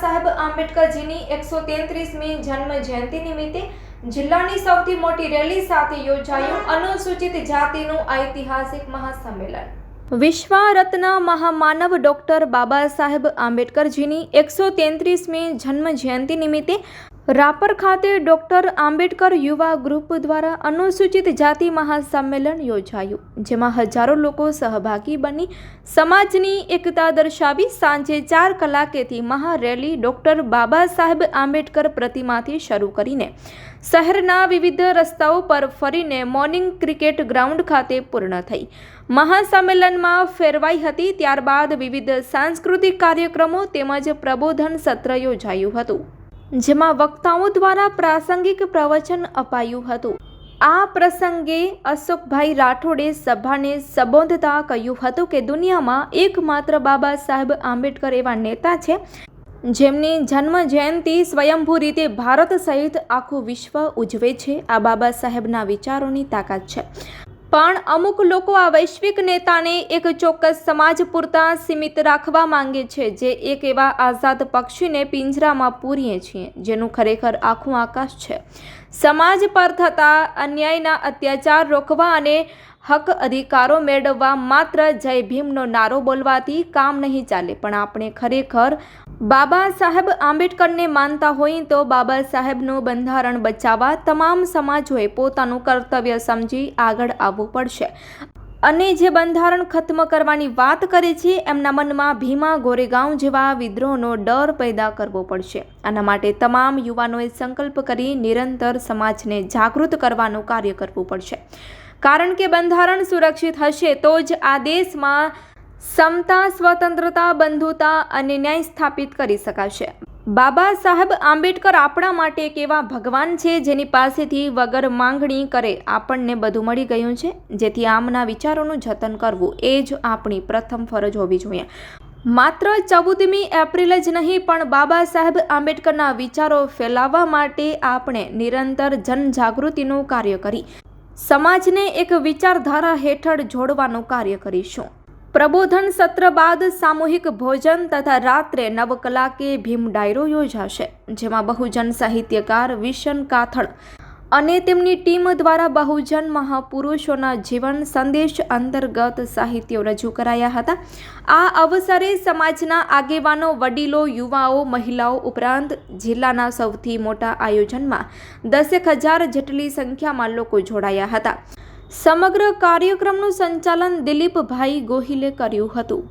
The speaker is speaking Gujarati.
સાહેબ આંબેડકરજીની એકસો તેત્રીસમી જન્મ જયંતિ નિમિત્તે જિલ્લાની સૌથી મોટી રેલી સાથે યોજાયું અનુસૂચિત જાતિનું ઐતિહાસિક મહાસંમેલન. વિશ્વ રત્ન મહામાનવ ડોક્ટર બાબા સાહેબ આંબેડકરજીની એકસો તેત્રીસમી જન્મ જયંતિ નિમિત્તે રાપર ખાતે ડોક્ટર આંબેડકર યુવા ગ્રુપ દ્વારા અનુસૂચિત જાતિ મહાસંમેલન યોજાયું, જેમાં હજારો લોકો સહભાગી બની સમાજની એકતા દર્શાવી સાંજે ચાર કલાકેથી મહારેલી ડોક્ટર બાબા સાહેબ આંબેડકર પ્રતિમાથી શરૂ કરીને શહેરના વિવિધ રસ્તાઓ પર ફરીને મોર્નિંગ ક્રિકેટ ગ્રાઉન્ડ ખાતે પૂર્ણ થઈ. મહાસંમેલનમાં ફેરવાઈ હતી, ત્યારબાદ વિવિધ સાંસ્કૃતિક કાર્યક્રમો તેમજ પ્રબોધન સત્ર યોજાયું હતું. જેમાં વક્તાઓ દ્વારા પ્રાસંગિક પ્રવચન અપાયું હતું. આ પ્રસંગે અશોકભાઈ રાઠોડે સભાને સંબોધતા કહ્યું હતું કે દુનિયામાં એકમાત્ર બાબા સાહેબ આંબેડકર એવા નેતા છે, જેમની જન્મ જયંતિ સ્વયંભૂ રીતે ભારત સહિત આખું વિશ્વ ઉજવે છે. આ બાબા સાહેબના વિચારોની તાકાત છે. પણ અમુક લોકો આ વૈશ્વિક નેતાને એક ચોક્કસ સમાજ પૂરતા સીમિત રાખવા માંગે છે, જે એક એવા આઝાદ પક્ષીને પિંજરામાં પૂરીએ છીએ, જેનું ખરેખર આખું આકાશ છે. સમાજ પર થતા અન્યાયના અત્યાચાર રોકવા અને હક અધિકારો મેળવવા માત્ર જય ભીમનો નારો બોલવાથી કામ નહીં ચાલે. પણ આપણે ખરેખર બાબા સાહેબ આંબેડકરને માનતા હોય તો બાબા સાહેબનું બંધારણ બચાવવા તમામ સમાજોએ પોતાનું કર્તવ્ય સમજી આગળ આવવું પડશે. અને જે બંધારણ ખત્મ કરવાની વાત કરે છે, એમના મનમાં ભીમા ગોરેગાંવ જેવા વિદ્રોહનો ડર પેદા કરવો પડશે. આના માટે તમામ યુવાનોએ સંકલ્પ કરી નિરંતર સમાજને જાગૃત કરવાનું કાર્ય કરવું પડશે. કારણ કે બંધારણ સુરક્ષિત હશે તો જ આ દેશમાં સમતા, સ્વતંત્રતા, બંધુતા અને ન્યાય સ્થાપિત કરી શકાશે. બાબા સાહેબ આંબેડકર આપણા માટે એક એવા ભગવાન છે, જેની પાસેથી વગર માંગણી કરે આપણને બધું મળી ગયું છે. જેથી આમના વિચારોનું જતન કરવું, એ જ આપણી પ્રથમ ફરજ હોવી જોઈએ. માત્ર ચૌદમી એપ્રિલ જ નહીં, પણ બાબા સાહેબ આંબેડકરના વિચારો ફેલાવવા માટે આપણે નિરંતર જનજાગૃતિનું કાર્ય કરી, સમાજને એક વિચારધારા હેઠળ જોડવાનું કાર્ય કરીશું. પ્રબોધન સત્ર બાદ સામૂહિક ભોજન તથા રાત્રે નવ કલાકે ભીમ ડાયરો યોજાશે, જેમાં બહુજન સાહિત્યકાર વિશન કાથળ અને તેમની ટીમ દ્વારા બહુજન મહાપુરુષોના જીવન સંદેશ અંતર્ગત સાહિત્યો રજૂ કરાયા હતા. આ અવસરે સમાજના આગેવાનો, વડીલો, યુવાઓ, મહિલાઓ ઉપરાંત જિલ્લાના સૌથી મોટા આયોજનમાં દસેક હજાર જેટલી સંખ્યામાં લોકો જોડાયા હતા. સમગ્ર કાર્યક્રમનું સંચાલન દિલીપભાઈ ગોહિલે કર્યું હતું.